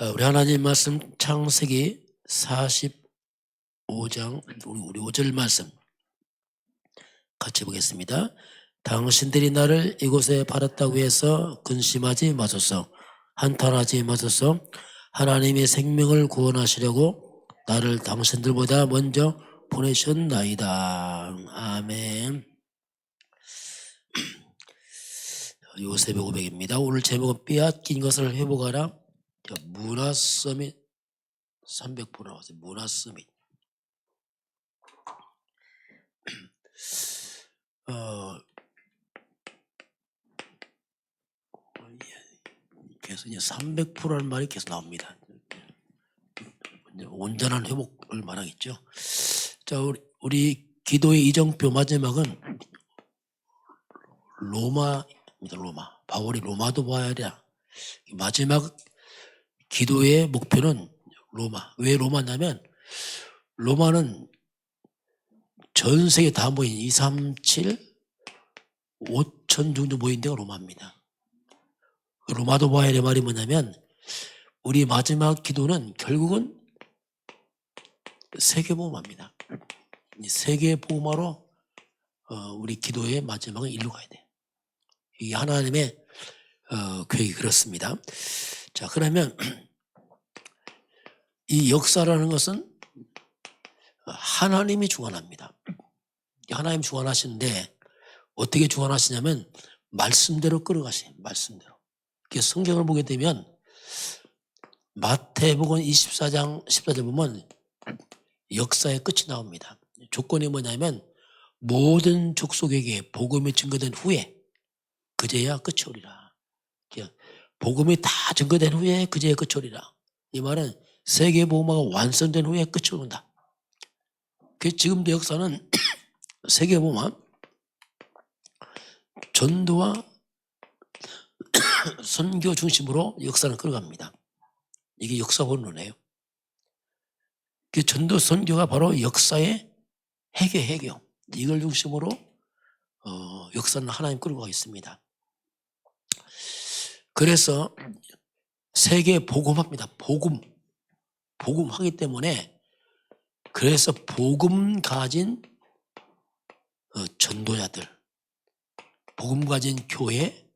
어, 우리 하나님 말씀 창세기 45장 우리 우리 5절 말씀 같이 보겠습니다. 당신들이 나를 이곳에 팔았다고 해서 근심하지 마소서 한탄하지 마소서 하나님의 생명을 구원하시려고 나를 당신들보다 먼저 보내셨나이다. 아멘. 요셉의 고백입니다. 오늘 제목은 빼앗긴 것을 회복하라. 자, 문화 서밋 300% 나왔어요. 문화 서밋. 어, 계속 이제 300%라는 말이 계속 나옵니다. 온전한 회복을 말하겠죠. 자, 우리, 우리 기도의 이정표 마지막은 로마입니다. 로마. 바울이 로마도 봐야 돼. 마지막 기도의 목표는 로마. 왜 로마냐면 로마는 전 세계 다 모인 2, 3, 7, 5천 정도 모인 데가 로마입니다. 로마도 될 말이 뭐냐면 우리 마지막 기도는 결국은 세계보험합니다. 세계보험화로 어, 우리 기도의 마지막은 일로 가야 돼. 이게 하나님의 어, 계획이 그렇습니다. 자 그러면 이 역사라는 것은 하나님이 주관합니다. 하나님 주관하시는데 어떻게 주관하시냐면 말씀대로 끌어가시 말씀대로. 그래서 성경을 보게 되면 마태복음 24장 14절 보면 역사의 끝이 나옵니다. 조건이 뭐냐면 모든 족속에게 복음이 증거된 후에 그제야 끝이 오리라. 복음이 다 증거된 후에 그제야 끝이 오리라. 이 말은 세계 복음화가 완성된 후에 끝이 온다. 그 지금도 역사는 세계 복음화 전도와 선교 중심으로 역사는 끌어갑니다. 이게 역사 본론이에요. 그 전도 선교가 바로 역사의 해계 해교 이걸 중심으로 어, 역사는 하나님 끌고 가 있습니다. 그래서 세계 복음합니다. 복음 복음하기 때문에 그래서 복음 가진 어, 전도자들, 복음 가진 교회,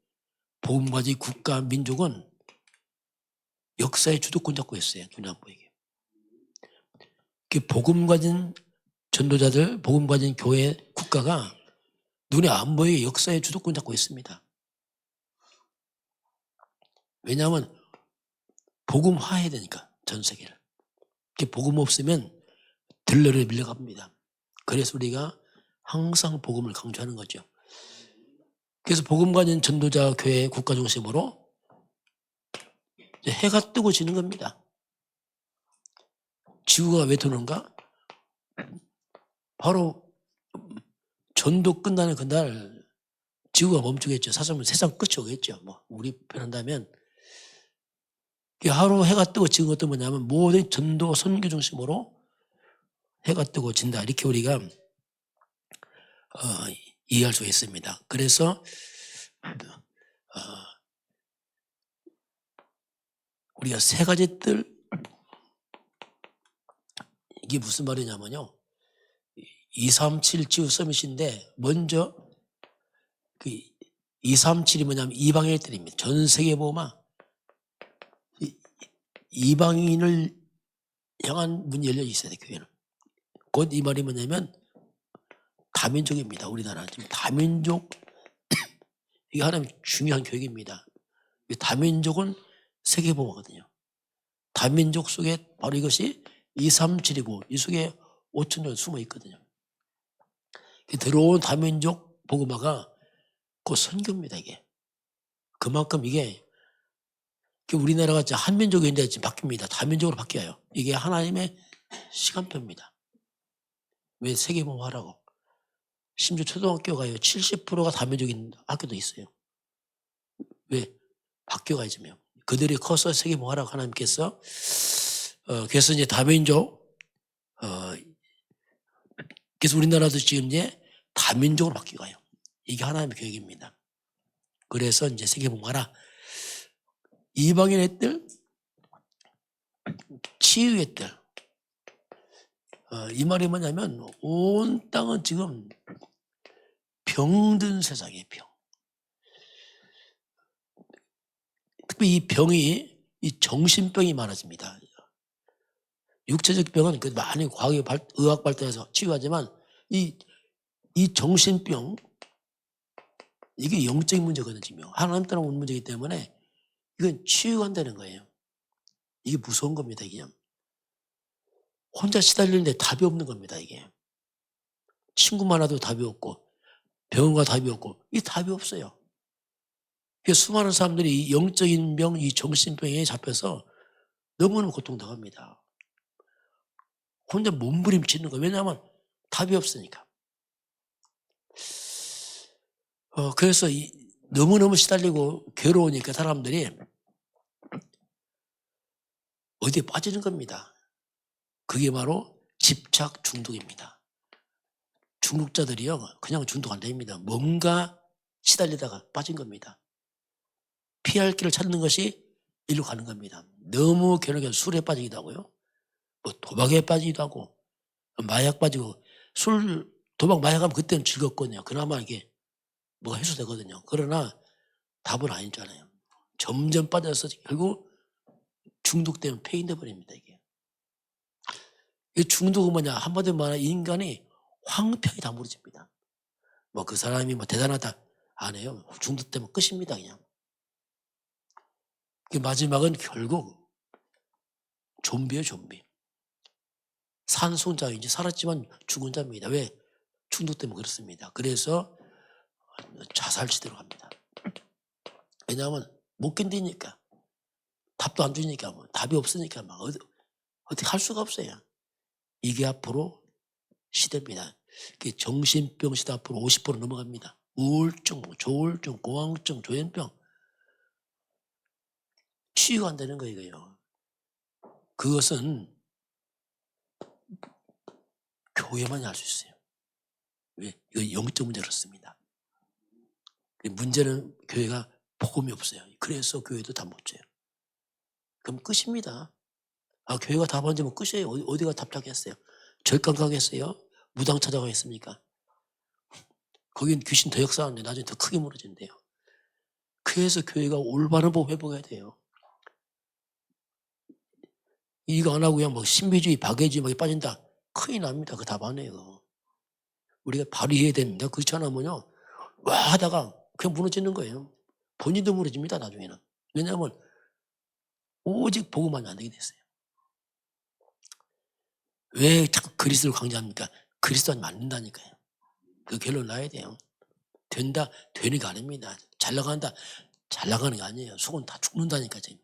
복음 가진 국가 민족은 역사의 주도권 잡고 있어요. 눈에 안 보이게. 그 복음 가진 전도자들, 복음 가진 교회, 국가가 눈에 안 보이게 역사의 주도권 잡고 있습니다. 왜냐하면 복음화해야 되니까 전 세계를. 복음 없으면 들러를 밀려갑니다. 그래서 우리가 항상 복음을 강조하는 거죠. 그래서 복음 가진 전도자 교회 국가 중심으로 해가 뜨고 지는 겁니다. 지구가 왜 도는가? 바로 전도 끝나는 그날 지구가 멈추겠죠. 사실은 세상 끝이 오겠죠. 뭐 우리 표현한다면 하루 해가 뜨고 지는 것도 뭐냐면 모든 전도 선교 중심으로 해가 뜨고 진다. 이렇게 우리가 어, 이해할 수 있습니다. 그래서 어, 우리가 세 가지 뜰 이게 무슨 말이냐면요. 237 지우 서밋인데 먼저 그 237이 뭐냐면 이방인의 뜰입니다. 전 세계 보마 이방인을 향한 문이 열려 있어야 돼 교회는. 곧 이 말이 뭐냐면 다민족입니다. 우리나라 지금 다민족 이게 하나님 중요한 교육입니다. 이 다민족은 세계보호거든요. 다민족 속에 바로 이것이 237이고 이 속에 5천 년 숨어 있거든요. 들어온 다민족 보고마가 그 선교입니다. 이게 그만큼 이게 우리나라가 한민족인데 지금 바뀝니다. 다민족으로 바뀌어요. 이게 하나님의 시간표입니다. 왜 세계보호하라고? 심지어 초등학교가요. 70%가 다민족인 학교도 있어요. 왜? 바뀌어가야지며. 그들이 커서 세계보호하라고 하나님께서 어, 그래서 이제 다민족 어, 그래서 우리나라도 지금 이제 다민족으로 바뀌어가요. 이게 하나님의 계획입니다. 그래서 이제 세계보호하라. 이방인의 뜰 치유의 뜰. 어, 이 말이 뭐냐면 온 땅은 지금 병든 세상이에요. 병. 특히 이 병이 이 정신병이 많아집니다. 육체적 병은 그 많이 과학이 발, 의학 발달해서 치유하지만 이, 이 정신병 이게 영적인 문제거든요. 지금. 하나님 따라 온 문제이기 때문에 이건 치유한다는 거예요. 이게 무서운 겁니다. 이게 혼자 시달리는데 답이 없는 겁니다. 이게 친구 많아도 답이 없고 병원가 답이 없고 이 답이 없어요. 그 수많은 사람들이 이 영적인 병, 이 정신병에 잡혀서 너무너무 고통당합니다. 혼자 몸부림치는 거예요. 왜냐하면 답이 없으니까. 어, 그래서 이, 너무너무 시달리고 괴로우니까 사람들이 어디에 빠지는 겁니다. 그게 바로 집착 중독입니다. 중독자들이요, 그냥 중독 안 됩니다. 뭔가 시달리다가 빠진 겁니다. 피할 길을 찾는 것이 일로 가는 겁니다. 너무 괴롭게 술에 빠지기도 하고요. 뭐 도박에 빠지기도 하고, 마약 빠지고, 술, 도박, 마약하면 그때는 즐겁거든요. 그나마 이게 뭐가 해소되거든요. 그러나 답은 아니잖아요. 점점 빠져서 결국 중독되면 폐인돼 버립니다, 이게. 이 중독은 뭐냐? 한마디로 말하면 인간이 황폐하게 다 무너집니다. 뭐 그 사람이 뭐 대단하다 안 해요. 중독 때문에 끝입니다, 그냥. 그 마지막은 결국 좀비예요, 좀비. 산소자인지 살았지만 죽은 자입니다. 왜? 중독 때문에 그렇습니다. 그래서 자살시대로 갑니다. 왜냐하면 못 견디니까. 답도 안 주니까, 뭐, 답이 없으니까 막 어디, 어떻게 할 수가 없어요. 이게 앞으로 시대입니다. 그 정신병 시대 앞으로 50% 넘어갑니다. 우울증, 조울증, 공황증, 조현병. 치유가 안 되는 거예요. 그것은 교회만이 할 수 있어요. 왜? 이거 영적 문제 그렇습니다. 문제는 교회가 복음이 없어요. 그래서 교회도 다 못 줘요. 그럼 끝입니다. 아, 교회가 답안 주면 끝이에요. 어디, 어디 가 답답했어요? 절강 가겠어요? 무당 찾아가겠습니까? 거긴 귀신 더 역사하는데 나중에 더 크게 무너진대요. 그래서 교회가 올바른 법 회복해야 돼요. 이거 안 하고 그냥 뭐 신비주의, 박애주의 막 빠진다. 큰일 납니다. 그 답 안 해요. 우리가 바로 이해해야 됩니다. 그렇지 않으면요. 와 하다가 그냥 무너지는 거예요. 본인도 무너집니다. 나중에는. 왜냐하면 오직 복음만이 안 되게 됐어요. 왜 자꾸 그리스도를 강조합니까? 그리스도는 맞는다니까요. 그 결론 나야 돼요. 된다, 되는 게 아닙니다. 잘 나간다, 잘 나가는 게 아니에요. 속은 다 죽는다니까, 지금.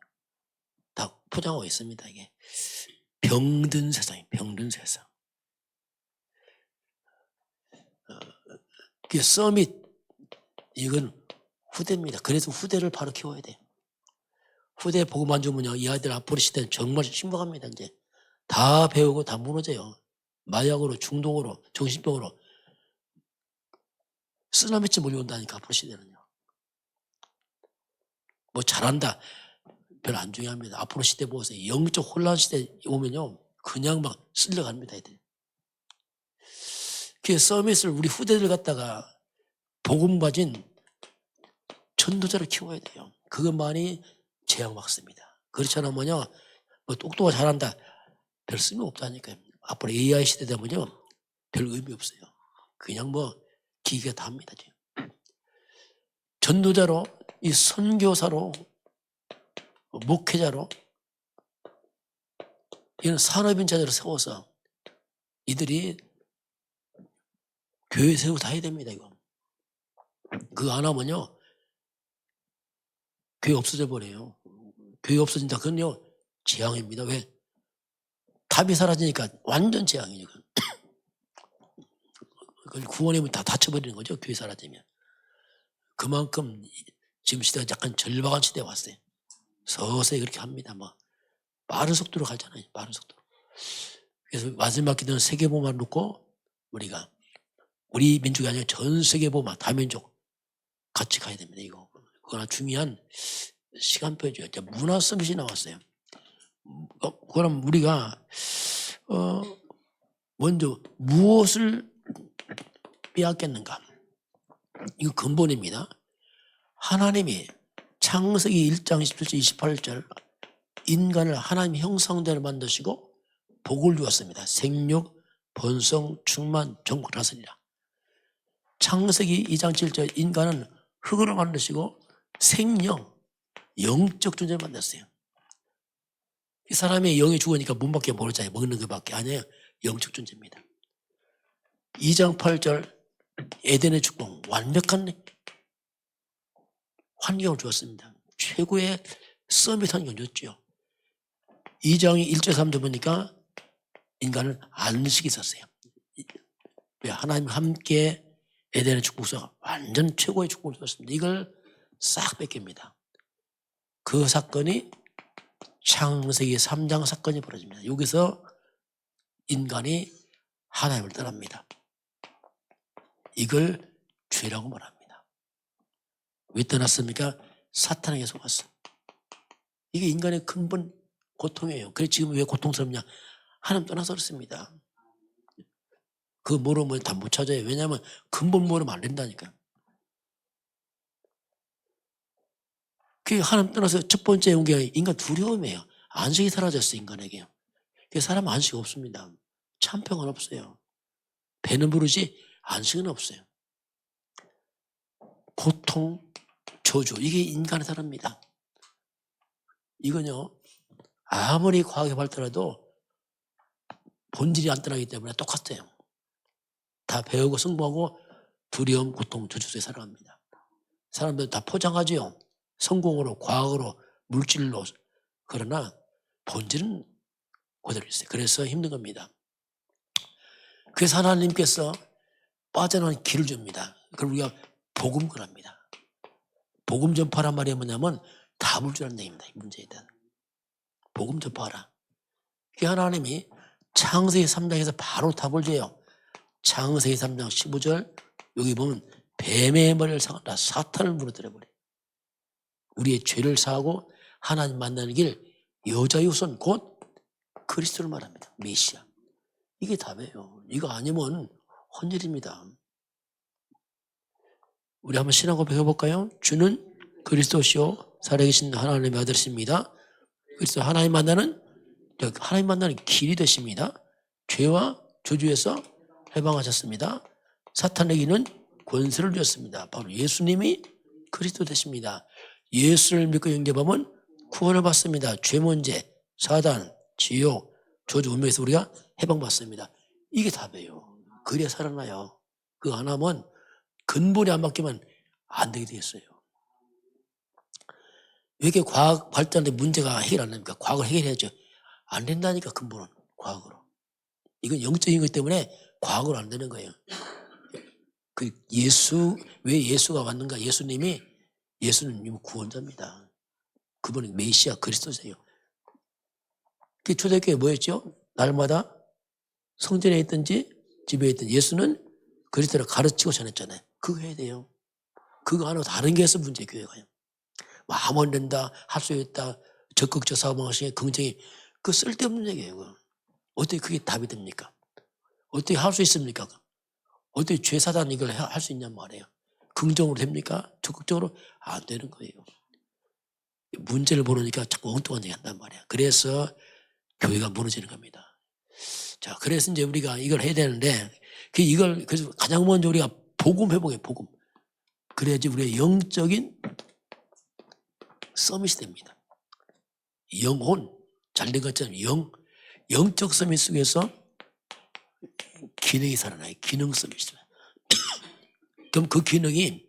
다 포장하고 있습니다, 이게. 병든 세상이 병든 세상. 어, 그 서밋, 이건 후대입니다. 그래서 후대를 바로 키워야 돼요. 후대 안 주면요, 이 아이들 앞으로 시대는 정말 심각합니다, 이제. 다 배우고 다 무너져요. 마약으로, 중독으로, 정신병으로. 쓰나미쯤 몰려온다니까, 앞으로 시대는요. 뭐 잘한다. 별로 안 중요합니다. 앞으로 시대 보세요. 영적 혼란 시대 오면요. 그냥 막 쓸려갑니다, 애들. 그 서밋을 우리 후대들 갖다가 복음 가진 전도자를 키워야 돼요. 그것만이 재앙 막습니다. 그렇지 않으면요. 뭐 똑똑하고 잘한다. 별 쓸모 없다니까요. 앞으로 AI 시대 되면요. 별 의미 없어요. 그냥 뭐 기계가 다 합니다. 전도자로 이 선교사로 목회자로 이런 산업인 자들을 세워서 이들이 교회 세우고 다 해야 됩니다. 이거. 그거 안 하면요. 교회 없어져 버려요. 교회 없어진다. 그건요. 재앙입니다. 왜? 답이 사라지니까 완전 재앙이니까. 그걸 구원이면 다 닫혀버리는 거죠. 교회 사라지면. 그만큼 지금 시대가 약간 절박한 시대에 왔어요. 서서히 그렇게 합니다. 뭐 빠른 속도로 가잖아요. 빠른 속도로. 그래서 마지막 기도는 세계보만 놓고 우리가 우리 민족이 아니라 전 세계보만 다 민족 같이 가야 됩니다. 이거 그거나 중요한 시간표죠. 이제 문화 서밋이 나왔어요. 어, 그럼 우리가 어, 먼저 무엇을 빼앗겼는가? 이거 근본입니다. 하나님이 창세기 1장 17절 28절 인간을 하나님 형상대로 만드시고 복을 주었습니다. 생육, 번성, 충만, 정복 다스리라. 창세기 2장 7절 인간은 흙으로 만드시고 생명, 영적 존재를 만들었어요. 이 사람의 영이 죽으니까 몸밖에 모르잖아요. 먹는 것밖에 아니에요. 영적 존재입니다. 2장 8절 에덴의 축복 완벽한 환경을 주었습니다. 최고의 서밋 환경을 줬죠. 2장이 1절 3절 보니까 인간은 안식이 있었어요. 왜 하나님 함께 에덴의 축복서가 완전 최고의 축복을 줬습니다. 이걸 싹 뺏깁니다. 그 사건이 창세기 3장 사건이 벌어집니다. 여기서 인간이 하나님을 떠납니다. 이걸 죄라고 말합니다. 왜 떠났습니까? 사탄에게 속았어. 이게 인간의 근본 고통이에요. 그래 지금 왜 고통스럽냐? 하나님 떠나서 그렇습니다. 그 모르면 다못 찾아요. 왜냐하면 근본 모르면 안 된다니까. 그 하나님 떠나서 첫 번째 온게 인간 두려움이에요. 안식이 사라졌어 인간에게. 그 사람 안식 없습니다. 참평은 없어요. 배는 부르지 안식은 없어요. 고통, 저주 이게 인간의 사람입니다. 이건요 아무리 과학이 발달해도 본질이 안 떠나기 때문에 똑같아요. 다 배우고 승부하고 두려움, 고통, 저주 속에 살아갑니다. 사람들 다 포장하지요. 성공으로, 과학으로, 물질로. 그러나 본질은 그대로 있어요. 그래서 힘든 겁니다. 그래서 하나님께서 빠져나온 길을 줍니다. 그걸 우리가 복음을 합니다. 복음 전파란 말이 뭐냐면 답을 주라는 얘기입니다. 이 문제에 대한. 복음 전파하라. 그 하나님이 창세기 3장에서 바로 답을 줘요. 창세기 3장 15절 여기 보면 뱀의 머리를 상하라 사탄을 무너뜨려 버려. 우리의 죄를 사하고 하나님 만나는 길 여자의 우선 곧 그리스도를 말합니다. 메시아. 이게 답이에요. 이거 아니면 혼일입니다. 우리 한번 신앙 고백해 볼까요? 주는 그리스도시요 살아계신 하나님의 아들이십니다. 그래서 하나님 만나는 하나님 만나는 길이 되십니다. 죄와 저주에서 해방하셨습니다. 사탄에게는 권세를 주었습니다. 바로 예수님이 그리스도 되십니다. 예수를 믿고 영접하면 구원을 받습니다. 죄 문제, 사단, 지옥, 저주 운명에서 우리가 해방받습니다. 이게 답이에요. 그래야 살아나요. 안 하면 근본이 안 바뀌면 안 되게 되겠어요. 왜 이렇게 과학 발전에 문제가 해결 안 됩니까? 과학을 해결해야죠. 안 된다니까 근본은 과학으로. 이건 영적인 것 때문에 과학으로 안 되는 거예요. 그 예수 왜 예수가 왔는가? 예수님이 예수는 구원자입니다. 그분은 메시아 그리스도세요. 그 초대교회 뭐였죠? 날마다 성전에 있든지 집에 있든 예수는 그리스도를 가르치고 전했잖아요. 그거 해야 돼요. 그거 안 하고 다른 게 있어 문제 교회가요. 뭐아무안 된다, 할 수 있다, 적극적 사고방식에 긍정이 그 쓸데없는 얘기예요. 어떻게 그게 답이 됩니까? 어떻게 할 수 있습니까? 어떻게 죄사단 이걸 할 수 있냔 말이에요. 긍정으로 됩니까? 적극적으로 안 되는 거예요. 문제를 모르니까 자꾸 엉뚱한 얘기 한단 말이야. 그래서 교회가 무너지는 겁니다. 자, 그래서 이제 우리가 이걸 해야 되는데, 그 이걸, 그래서 가장 먼저 우리가 복음 회복해, 복음. 그래야지 우리의 영적인 서밋이 됩니다. 영혼, 잘된 것처럼 영, 영적 서밋 속에서 기능이 살아나요. 기능 서밋이. 그럼 그 기능이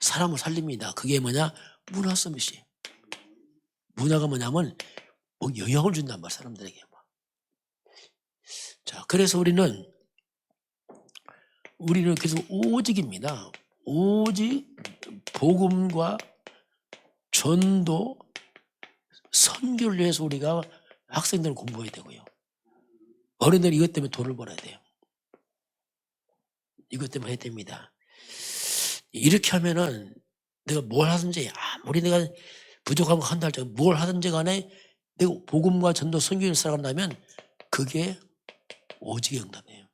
사람을 살립니다. 그게 뭐냐? 문화 서밋이. 문화가 뭐냐면 뭐 영향을 준단 말 사람들에게. 자, 그래서 우리는 우리는 계속 오직입니다. 오직 복음과 전도 선교를 위해서 우리가 학생들을 공부해야 되고요. 어른들 이것 때문에 돈을 벌어야 돼요. 이것 때문에 해야 됩니다. 이렇게 하면은 내가 뭘 하든지 아무리 내가 부족한 거 한다 할지 뭘 하든지 간에 내가 복음과 전도 선교를 살아간다면 그게 오직의 응답이에요.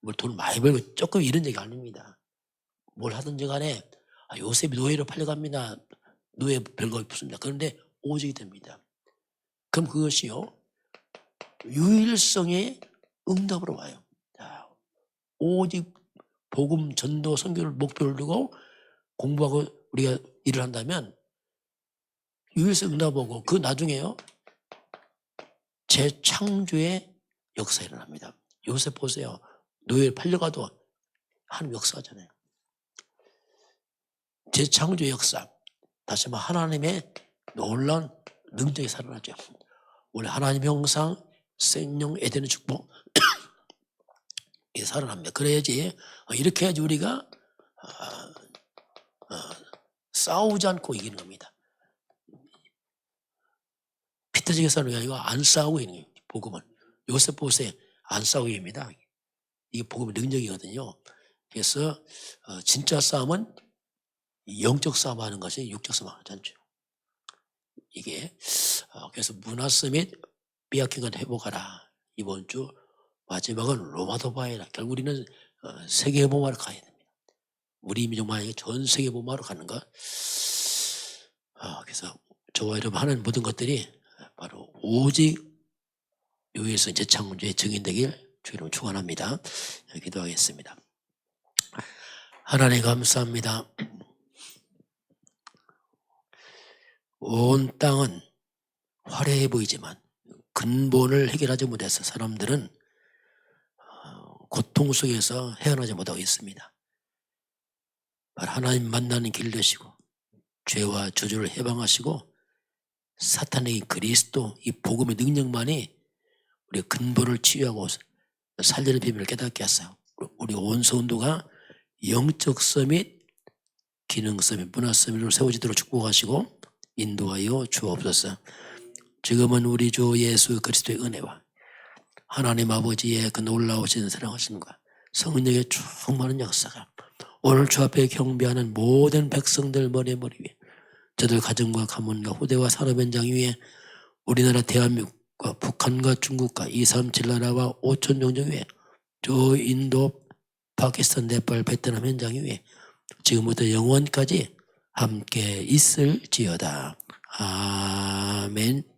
뭘 돈을 많이 벌고 조금 이런 얘기 아닙니다. 뭘 하든지 간에 아, 요셉이 노예로 팔려갑니다. 노예 별거 없습니다. 그런데 오직이 됩니다. 그럼 그것이요. 유일성의 응답으로 와요. 자, 오직 복음 전도 선교를 목표를 두고 공부하고 우리가 일을 한다면 유일성 응답하고 그 나중에요. 재창조의 역사 일어납니다. 요새 보세요. 노예를 팔려가도 하는 역사잖아요. 재창조의 역사. 다시 말해 하나님의 놀라운 능력이 살아나죠. 원래 하나님의 형상, 생명, 에덴의 축복 이게 살아납니다. 그래야지 어, 이렇게 해야지 우리가 어, 어, 싸우지 않고 이기는 겁니다. 피터지게 싸우는 게 아니고 안 싸우고 있는 거예요. 복음은 요셉 보세요. 안 싸우고 입니다. 이게 복음의 능력이거든요. 그래서 어, 진짜 싸움은 영적 싸움 하는 것이 육적 싸움 하지 않죠. 이게 어, 그래서 문화 서 건 회복하라. 이번 주 마지막은 로마도바이라. 결국 우리는 어, 세계 보마로 가야 됩니다. 우리 민족만 아니라 전 세계 보마로 가는 것. 어, 그래서 저와 여러분 하는 모든 것들이 바로 오직 요에서 재창조의 증인되길 주 이름 축원합니다. 기도하겠습니다. 하나님 감사합니다. 온 땅은 화려해 보이지만 근본을 해결하지 못해서 사람들은 어, 고통 속에서 헤어나지 못하고 있습니다. 하나님 만나는 길 되시고 죄와 저주를 해방하시고 사탄의 그리스도 이 복음의 능력만이 우리 근본을 치유하고 살리는 비밀을 깨닫게 하세요. 우리 온 성도가 영적 서밋, 기능 서밋, 문화 서밋으로 세워지도록 축복하시고 인도하여 주옵소서. 지금은 우리 주 예수 그리스도의 은혜와 하나님 아버지의 그 놀라우신 사랑하심과 성령의 충만한 역사가 오늘 주 앞에 경배하는 모든 백성들 머리 머리 위에 저들 가정과 가문과 후대와 산업 현장 위에 우리나라 대한민국과 북한과 중국과 237 나라와 5천 종족 위에 저 인도 파키스탄 네팔 베트남 현장 위에 지금부터 영원까지 함께 있을지어다. 아멘.